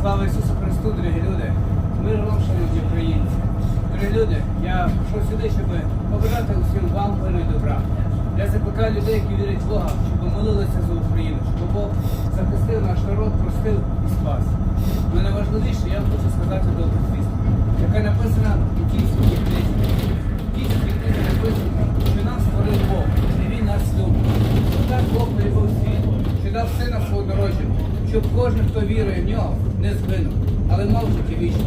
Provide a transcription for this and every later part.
Слава Ісусу Христу, дорогі люди! Мир вам, шановні українці! Дорогі люди, я прийшов сюди, щоб побажати усім вам миру і добра. Я закликаю людей, які вірять в Бога, щоб молилися за Україну, щоб Бог захистив наш народ, простив і спас. Але найважливіше, я хочу сказати добру звістку, яка написана у тій святій книзі. В книзі написано, що нас створив Бог, і Він нас любить. Так Бог полюбив світ, що дав сина свого народження, щоб кожен, хто вірує в нього, не згинув, але мав життя вічне.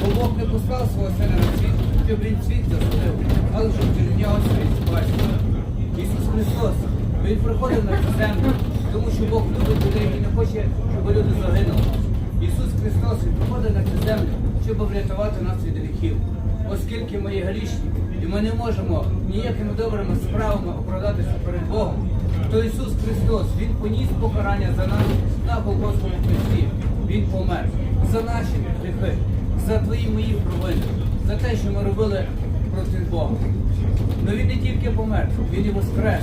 Бо Бог не послав свого сина на світ, щоб він світ засудив, але щоб через нього світ спасти. Ісус Христос, Він приходив на цю землю, тому що Бог любить людей і не хоче, щоб люди загинули. Ісус Христос Він приходить на цю землю, щоб врятувати нас від гріхів. Оскільки ми є грішні, і ми не можемо ніякими добрими справами оправдатися перед Богом, то Ісус Христос, Він поніс покарання за нас на Голгофському Христі. Він помер за наші гріхи, за твої мої провини, за те, що ми робили проти Бога. Но він не тільки помер, він і воскрес.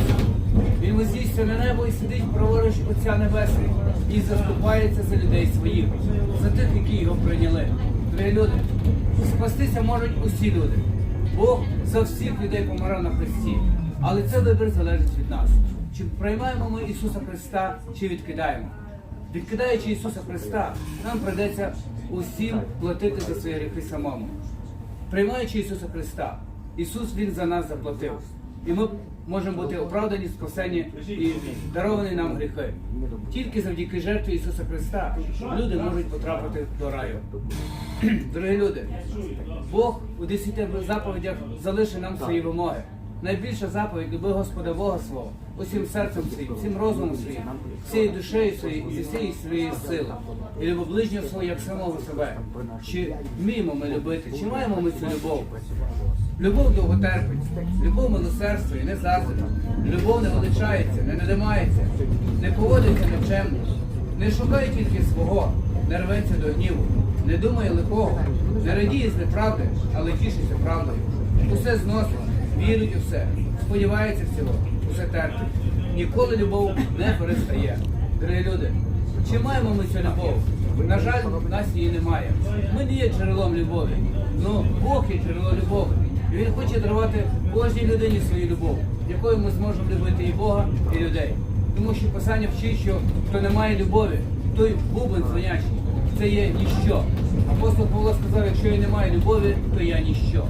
Він вознісся на небо і сидить праворуч Отця Небесного і заступається за людей своїх, за тих, які його прийняли. Дорогі люди, спастися можуть усі люди. Бог за всіх людей помирав на Христі. Але це вибір залежить від нас. Чи приймаємо ми Ісуса Христа, чи відкидаємо? Відкидаючи Ісуса Христа, нам прийдеться усім платити за свої гріхи самому. Приймаючи Ісуса Христа, Ісус Він за нас заплатив. І ми можемо бути оправдані, спасені і даровані нам гріхи. Тільки завдяки жертві Ісуса Христа люди можуть потрапити до раю. Дорогі люди, Бог у десяти заповідях залишив нам свої вимоги. Найбільша заповідь люби Господа Бога свого, усім серцем своїм, всім розумом своїм, всією душею своєю і всієї своєї сили. І люби ближнього свого як самого себе. Чи вміємо ми любити, чи маємо ми цю любов? Любов довго терпить, любов милосердствує, не заздрить, любов не величається, не надимається, не поводиться нічемно, не шукає тільки свого, не рветься до гніву, не думає лихого, не радіє з неправди, але тішиться правдою. Усе зносить, вірить у все, сподівається всього, усе терпить. Ніколи любов не перестає. Дорогі люди, чи маємо ми цю любов? На жаль, в нас її немає. Ми не є джерелом любові. Ну, Бог є джерело любові. І Він хоче дарувати кожній людині свою любов, якою ми зможемо любити і Бога, і людей. Тому що Писання вчить, що хто не має любові, той бубен дзвонячий. Це є ніщо. Апостол Павло сказав, якщо я не маю любові, то я ніщо.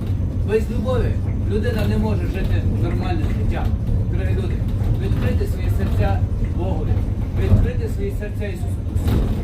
Без любові людина не може жити нормальним життям. Дорогі люди, відкрити свої серця Богу, відкрити свої серця Ісусу.